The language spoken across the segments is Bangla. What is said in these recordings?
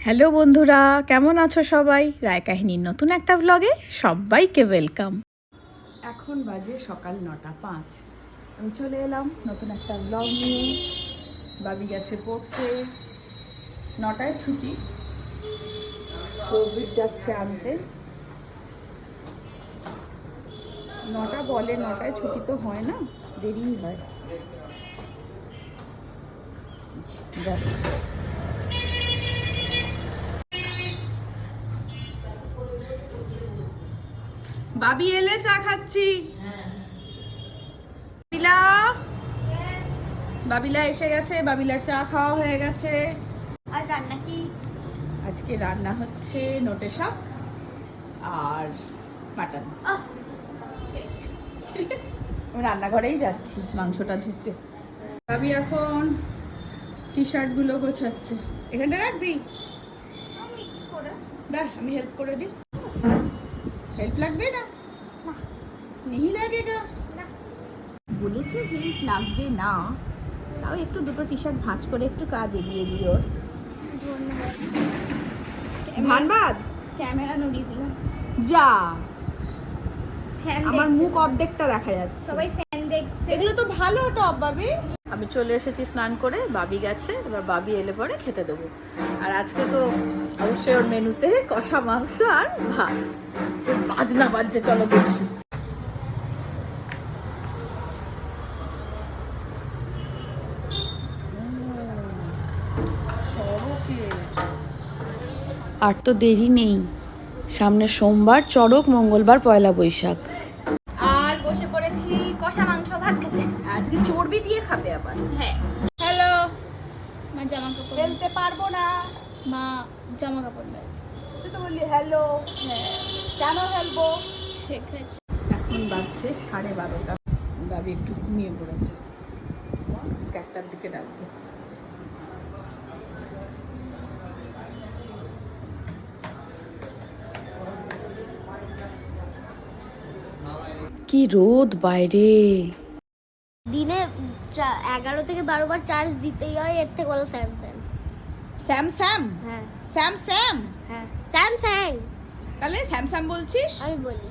হ্যালো বন্ধুরা, কেমন আছো সবাই? রায় কাহিনীর নতুন একটা ব্লগে সবাইকে ওয়েলকাম এখন বাজে সকাল নটা পাঁচ। আমি চলে এলাম নতুন একটা ব্লগ নিয়ে। বাবি গেছে পড়তে। নটায় ছুটি। প্রবীর যাচ্ছে আনতে। নটা বলে, নটায় ছুটি তো হয় না, দেরিই হয়। যাচ্ছে। বাবি এলে চা খাচ্ছি। বাবিলা? বাবিলা এসে গেছে বাবিলার চা খাওয়া হয়ে গেছে। আর রান্না কি? আজকে রান্না হচ্ছে নোটে শাক আর মাটন। রান্নাঘরেই যাচ্ছি মাংসটা ধুতে। বাবি এখন টি শার্টগুলো গোছাচ্ছে। এখানটা রাখবি? দেখ আমি হেল্প করে দিই। হেল্প লাগবে না? নেই লাগেগা না। বলেছে হেল্প লাগবে না। তাও একটু দুটো টি শার্ট ভাঁজ করে একটু কাজ এগিয়ে দিই ওর। ধন্যবাদ। ক্যামেরা নড়িয়ে দিলাম। যা। ফ্যান আমার মুখ। অর্ধেকটা দেখা যাচ্ছে। সবাই ফ্যান দেখছে। এগুলো তো ভালো টপ বাবি আমি চলে এসেছি স্নান করে, বাবি গেছে, এবার বাবি এলে পরে খেতে দেবো। আর আজকে তো অবশ্যই ওর মেনুতে কষা মাংস আর ভাত। সে বাজনা বাজছে, চলো দেখি। আর তো দেরি নেই। সামনে সোমবার, চড়ক, মঙ্গলবার, পয়লা বৈশাখ। কষা মাংস ভাত খাবে। আজকে চর্বি দিয়ে খাবে আবার। হ্যাঁ। হ্যালো মা জামা কাপড় ফেলতে পারব না। মা জামা কাপড় রয়েছে তুই তো বললি হ্যালো হ্যাঁ। কেন ফেলব? ঠিক আছে এখন বাজছে সাড়ে বারোটা। দাদি একটু ঘুমিয়ে পড়েছে। একটার দিকে ডাকবো। কি রোদ বাইরে। দিনে এগারো থেকে বারো বার চার্জ দিতেই হয় এর থেকে বলো স্যামসাং স্যাম। স্যাম হ্যাঁ। Sam Sam? হ্যাঁ। স্যামসাং তাহলে স্যামসাং বলছিস? আমি বলি।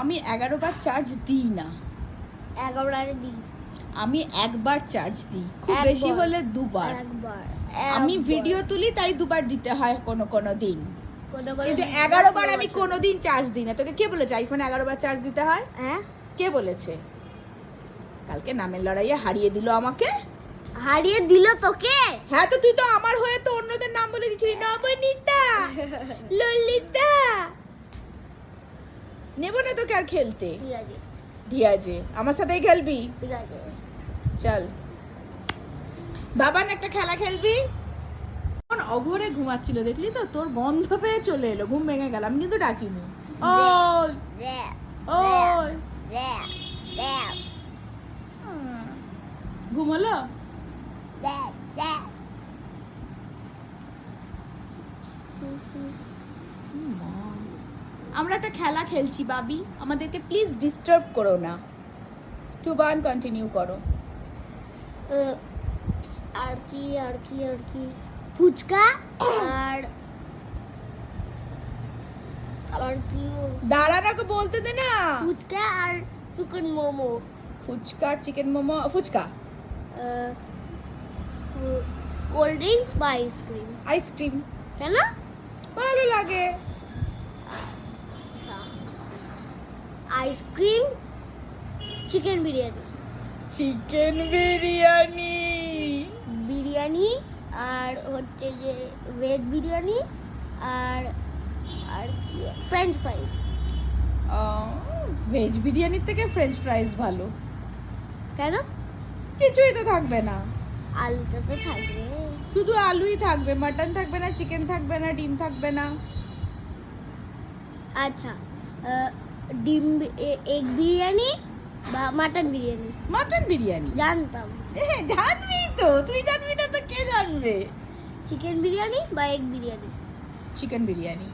আমি এগারো বার চার্জ দিই না। এগারো বারে দিই আমি একবার চার্জ দিই। খুব বেশি হলে দুবার। একবার। আমি ভিডিও তুলি তাই দুবার দিতে হয় কোনো কোনো দিন। কিন্তু এগারো বার আমি কোনোদিন চার্জ দিই না। তোকে কে বলেছে? আইফোন এগারো বার চার্জ দিতে হয়? হ্যাঁ? কে বলেছে? কালকে নামের লড়াইয়ে হারিয়ে দিল আমাকে। হারিয়ে দিল তোকে? হ্যাঁ তো তুই তো আমার হয়ে তো অন্যদের নাম বলে দিচ্ছিলি। নবনীতা ললিতা। নেব না তোকে আর খেলতে। ঠিক ঠিক আছে আমার সাথেই খেলবি? ঠিক আছে চল। বাবান একটা খেলা খেলবি? কোন অঘরে ঘুমাচ্ছিল দেখলি তো? তোর গন্ধ পেয়ে চলে এলো ঘুম ভেঙে গেল আমি কিন্তু ডাকিনি। ওই। ওই। ঘুম হলো? আমরা একটা খেলা খেলছি বাবি। আমাদেরকে প্লিজ ডিস্টার্ব করো না। টু বান কন্টিনিউ করো। আর কি আর কি আর কি? ফুচকা আর আর কি? দাঁড়া গো, বলতে দে না। ফুচকা আর chicken momo. Phuchka chicken momo phuchka. Cold drinks বা আইসক্রিম আইসক্রিম কেন? ভালো লাগে। Ice cream chicken biryani. Chicken biryani. Biryani আর হচ্ছে যে ভেজ বিরিয়ানি আর আর কি ফ্রেঞ্চ ফ্রাইস ভেজ বিরিয়ানির থেকে ফ্রেঞ্চ ফ্রাইস ভালো। কেন? কিছুই তো থাকবে না। আলুটা তো থাকবে। শুধু আলুই থাকবে মাটন থাকবে না চিকেন থাকবে না ডিম থাকবে না। আচ্ছা ডিম এগ বিরিয়ানি বা মাটন বিরিয়ানি? মাটন বিরিয়ানি। জানতাম। হ্যাঁ জানবি? তো তুই জানবি না তো কে জানবে? চিকেন বিরিয়ানি বা egg biryani? Chicken biryani.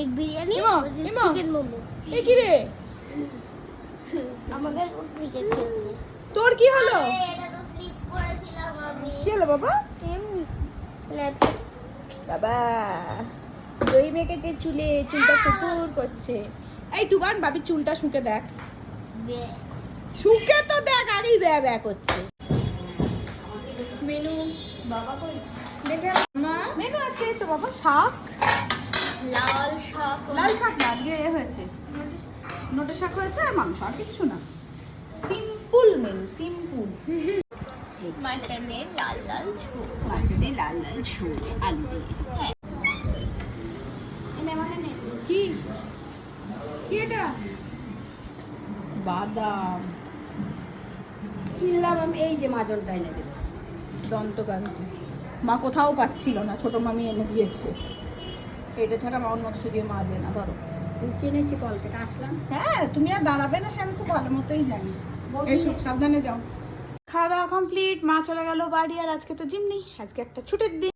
Egg biryani. Chicken momo? এ কি রে? খেলবে তোর কি হলো? এটা তো ফ্লিপ করেছিলাম আমি। কি হলো বাবা? বাবা দই মেখেছে চুলে চুলটা ফুকুর করছে। এই টুবান বাবি চুলটা শুকে দেখ। শুকে তো দেখ আগেই ব্যা ব্যা করছে। মেনু। বাবা কই? দেখে মা? মেনু আছে তো বাবা শাক। লাল শাক লাল শাক না আজকে এ হয়েছে। নোটে শাক হয়েছে আর মাংস আর কিচ্ছু না। Simple menu simple. মাটনের লাল লাল ঝোল। গাজরে লাল লাল ঝোল আলু দিয়ে। নে কি? কি এটা? বাদাম। কিনলাম আমি এই যে মাজনটা এনে দেবো দন্তকান্তি। মা কোথাও পাচ্ছিল না ছোট মামি এনে দিয়েছে। এটা ছাড়া মা অন্য কিছু দিয়ে মাজে না ধরো। কিনেছি কলকাতা আসলাম। হ্যাঁ তুমি আর দাঁড়াবে না সে আমি খুব ভালো মতোই জানি। এসো সাবধানে যাও। খাওয়া দাওয়া কমপ্লিট মা চলে গেল বাড়ি আর আজকে তো জিম নেই আজকে একটা ছুটির দিন।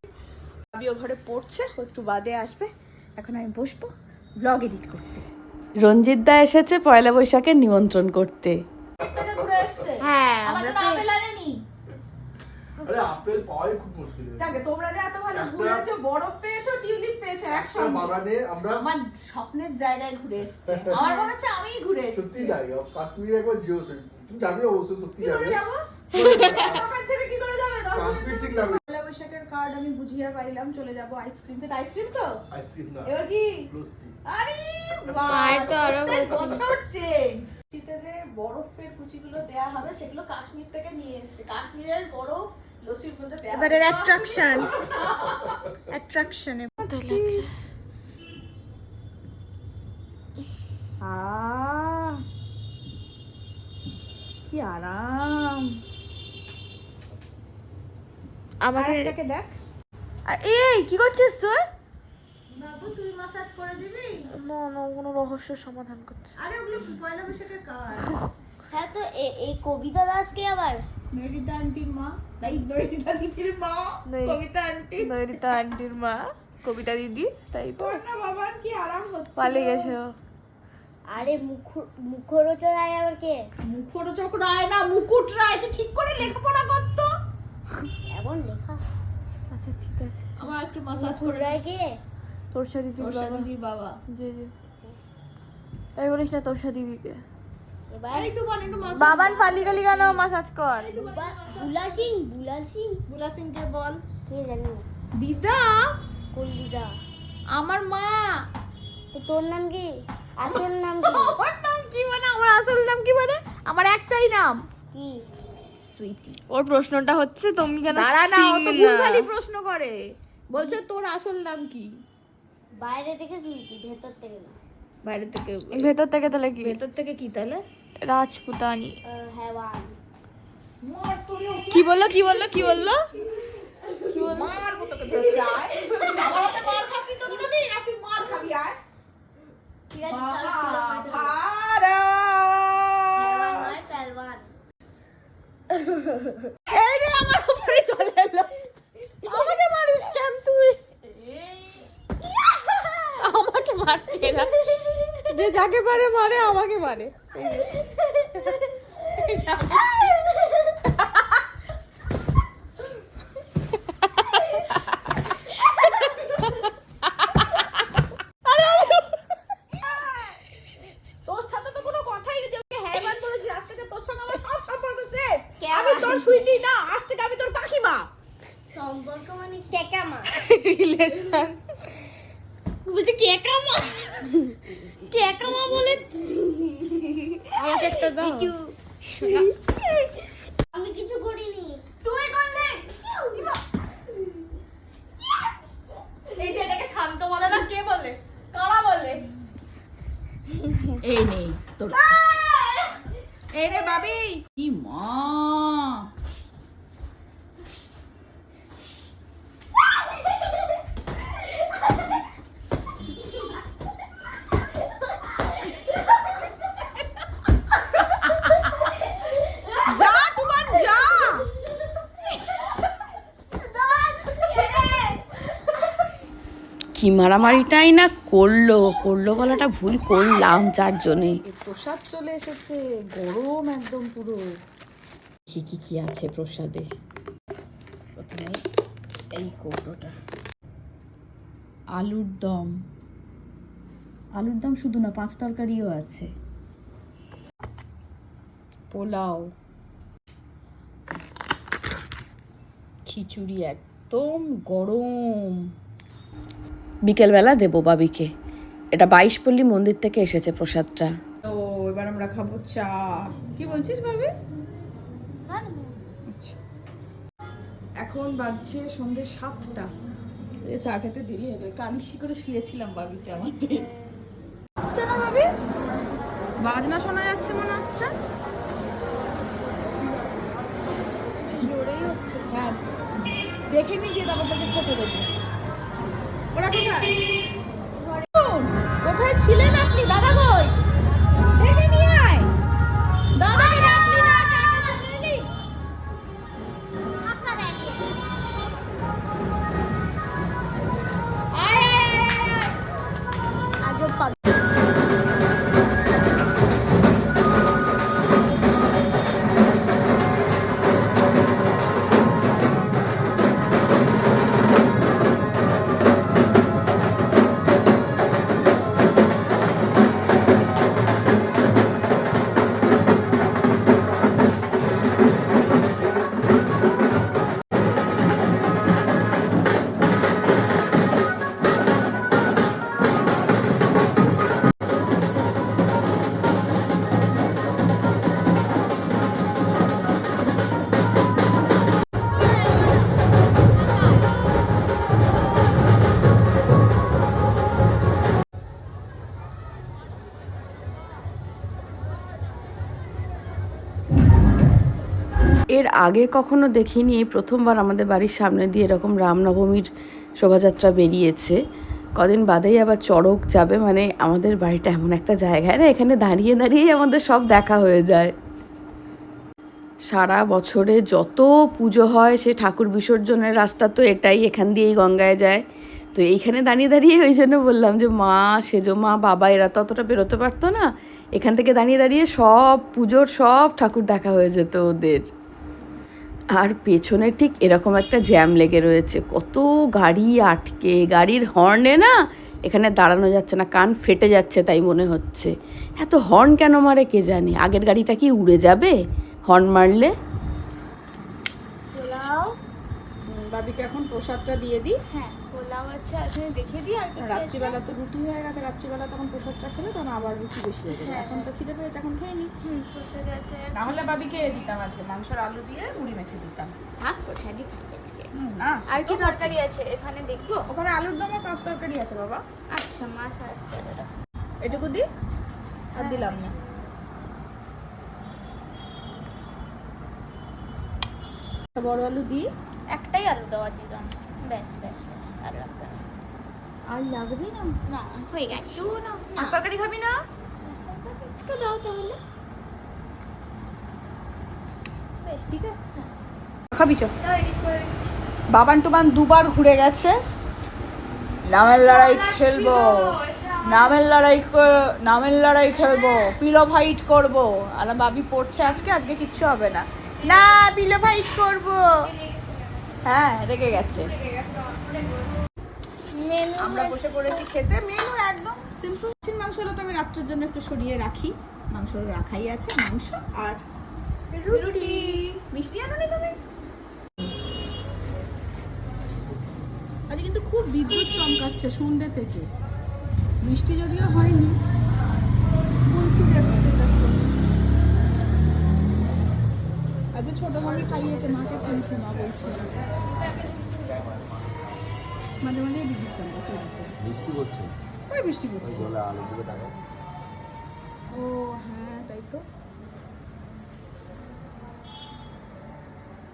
ভাবিও ঘরে পড়ছে ও একটু বাদে আসবে। এখন আমি বসবো ব্লগ এডিট করতে। রঞ্জিত দা এসেছে পয়লা বৈশাখের নিমন্ত্রণ করতে। হ্যাঁ। আরে আপেল পাওয়াই খুব মুশকিল তোমরা যে এত ভালো ঘুরেছো বরফ পেয়েছ টিউলিপ পেয়েছ একসঙ্গে বাগানে আমরা আমার স্বপ্নের জায়গায় ঘুরে এসছে। আমার মনে হচ্ছে আমিই ঘুরে সত্যি তাই কাশ্মীরে একবার তুমি যাবে অবশ্যই সত্যি যাবে। যাব? কি করে যাবে? কাশ্মীর ঠিক যাবে। বৈশাখের কার্ড আমি বুঝিয়ে পাইলাম চলে যাব আইসক্রিম থেকে আইসক্রিম তো? আইসক্রিম না। এবার কি? লস্যি। আরে মায়ের তো আরও বছর। বছর চেঞ্জ শীতে যে বরফের কুচিগুলো দেয়া হবে সেগুলো কাশ্মীর থেকে নিয়ে এসেছে। কাশ্মীরের বরফ এবারের অ্যাট্রাকশন অ্যাট্রাকশনে কি আরাম। আমাকে এটাকে দেখ। এই কি করছিস তুই? বাবু তুই মাসাজ করে দিবি? না না কোনো রহস্য সমাধান করছে। আরে ওগুলো পয়লা বৈশাখের কার্ড হ্যাঁ তো এই কবিতা দাস কে আবার? নৈরিতা আন্টির মা তাই নৈরিতা দিদির মা কবিতা আন্টি নৈরিতা আন্টির মা কবিতা দিদি তাই তো। তোর না বাবার কি আরাম হচ্ছে পালিয়ে গেছে। আরে মুখ মুখরোচক আয় আবার কে? মুখরোচক রায় না মুকুট রায় তুই ঠিক করে লেখাপড়া করতো? এমন লেখা। আচ্ছা ঠিক আছে। আমার একটু মাসাজ মুকুর রায় কে? তোর বাবা। দিদির বাবা। জি জি। এই বলিস না তোর দিদিকে। বাবান পালি গলি কেন মাসাজ কর? বুলা সিং বুলা সিং বুলা সিংকে বল। কে জানি? দিদা। কোন দিদা? আমার মা। তো তোর নাম কি? আসল নাম কি? আমার নাম কি মানে? আমার আসল নাম কি মানে? আমার একটাই নাম। কি? সুইটি। ওর প্রশ্নটা হচ্ছে তুমি কেন দাঁড়া না ও তো ভুলভালি প্রশ্ন করে। বলছে তোর আসল নাম কি? বাইরে থেকে সুইটি ভেতর থেকে না। বাইরে থেকে ভেতর থেকে তাহলে কি? ভেতর থেকে কি তাহলে? রাজপুতানি। কি বলল কি বলল কি বলল? কি বলল মারবো তোকে ধরে আয় আমার হাতে মার খাসনি তো কোনোদিন আর তুই মার খাবি আয় ঠিক আছে চল কিলোমিটার ভাড়া নয় পেলওয়ান এই রে আমার উপরে চলে এলো আমাকে মারিস কেন তুই আমাকে মারছে না যে যাকে পারে মারে আমাকে মারে তোর সাথে তো কোনো কথাই নেই তোকে হ্যাঁ মান বলেছি আজ থেকে তোর সঙ্গে আমার সব সম্পর্ক শেষ আমি তোর সুইটি না আজ থেকে আমি তোর কাকিমা সম্পর্ক মানে কেকামা রিলেশন বলছি কে কামা কে কামা বলে আমাকে একটা দাও আমি কিছু করিনি তুই করলে ইমা। এই যে এটাকে শান্ত বলে না কে বলে কারা বলে এই নেই তোর এই রে বাবি কি মা যা টুবান যা কি মারামারিটাই না করল? করল বলাটা ভুল করলাম চারজনে প্রসাদ চলে এসেছে, গরম একদম পুরো। কি কি কি আছে প্রসাদে? প্রথমে এই কৌটোটা আলুর দম। আলুর দম শুধু না, পাঁচ তরকারিও আছে। পোলাও। খিচুড়ি একদম গরম। বিকেলবেলা দেবো বাবিকে। এটা বাইশ বাইশপল্লী মন্দির থেকে এসেছে প্রসাদটা। তো এবার আমরা খাব চা। কি বলছিস ভাবি? আচ্ছা। এখন বাজছে সন্ধ্যে সাতটা। চা খেতে দেরি হবে। একটু আলিশি করে শুয়েছিলাম বাবিতে আমাদের আসছে না ভাবি বাজনা শোনা যাচ্ছে মনে হচ্ছে? জোরেই হচ্ছে। হ্যাঁ। দেখে নি গিয়ে তারপর তাকে খেতে দেবো। ওরা কোথায়? কোথায় ছিলেন আপনি? দাদা কই আগে কখনো দেখিনি, এই প্রথমবার আমাদের বাড়ির সামনে দিয়ে এরকম রামনবমীর শোভাযাত্রা বেরিয়েছে। কদিন বাদেই আবার চড়ক যাবে মানে আমাদের বাড়িটা এমন একটা জায়গায় না, এখানে দাঁড়িয়ে দাঁড়িয়েই আমাদের সব দেখা হয়ে যায়। সারা বছরে যত পুজো হয়, সে ঠাকুর বিসর্জনের রাস্তা তো এটাই, এখান দিয়েই গঙ্গায় যায়। তো এইখানে দাঁড়িয়ে দাঁড়িয়ে ওই জন্য বললাম যে, মা, সেজো মা, বাবা, এরা তো অতটা বেরোতে পারতো না। এখান থেকে দাঁড়িয়ে দাঁড়িয়ে সব পুজোর সব ঠাকুর দেখা হয়ে যেত ওদের। আর পেছনে ঠিক এরকম একটা জ্যাম লেগে রয়েছে। কত গাড়ি আটকে গাড়ির হর্নে না এখানে দাঁড়ানো যাচ্ছে না কান ফেটে যাচ্ছে তাই মনে হচ্ছে। এত হর্ন কেন মারে কে জানে? আগের গাড়িটা কি উড়ে যাবে? হর্ন মারলে? বাবিকে এখন প্রসাদটা দিয়ে দিই। হ্যাঁ। পোলাও আছে এখানে দেখে দিই আর রাত্রিবেলা তো রুটি হয়ে গেছে রাত্রিবেলা তখন প্রসাদটা খেলে তখন আবার রুটি বেশি হয়ে যাবে। হ্যাঁ। এখন তো খিদে পেয়েছে এখন খেয়ে নি। হুম প্রসাদ আছে। তাহলে বাবিকে দিতাম আজকে মাংসর আলু দিয়ে মুড়ি মেখে দিতাম। থাক প্রসাদই আজকে। না আর কি তরকারি আছে এখানে দেখব? ওখানে আলুর দমে পাঁচ তরকারি আছে বাবা। আচ্ছা মাছ আর এটুকু দি আর হ্যাঁ, দিলাম না। বড় আলু দি। একটাই আলু দেওয়া দিলাম ব্যাস ব্যাস ব্যাস আর লাগবে না আর লাগবে না না হয়ে গেছে। একটু না। পাঁচ তরকারি খাবি না? একটু দাও তাহলে। বেশ ঠিক আছে। খাবি চ করে দিচ্ছি। বাবান টুবান দুবার ঘুরে গেছে। নামের লড়াই খেলব। নামের লড়াই নামের লড়াই খেলব। পিলো ফাইট করব। আর বাবি পড়ছে আজকে আজকে কিচ্ছু হবে না। না পিলো ফাইট করব। হ্যাঁ রেগে গেছে। আমরা বসে পড়েছি খেতে। মেনু একদম সিম্পল মাংস হলো তো আমি রাত্রের জন্য একটু সরিয়ে রাখি। মাংস রাখাই আছে মাংস আর রুটি। মিষ্টি আনো নি তুমি? আজ কিন্তু খুব বিদ্যুৎ চমকাচ্ছে সন্ধ্যে থেকে। বৃষ্টি যদিও হয়নি। আজকে ছোট মামি খাইয়েছে মাকে কুলফি মা বলছিল মাঝে মাঝে বিদ্যুৎ চমকাচ্ছে ওদিকে। বৃষ্টি করছে ওই বৃষ্টি পড়ছে আলুর দিকে তাকাও। ও হ্যাঁ তাই তো।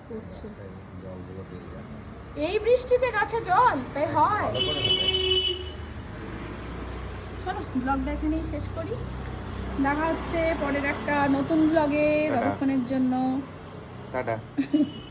পড়ছে জলগুলো পেয়ে যায় এই বৃষ্টিতে গাছে জল তাই হয়। চলো ব্লগটা এখানেই শেষ করি। দেখা হচ্ছে পরের একটা নতুন ব্লগে ততক্ষণের জন্য। টাটা।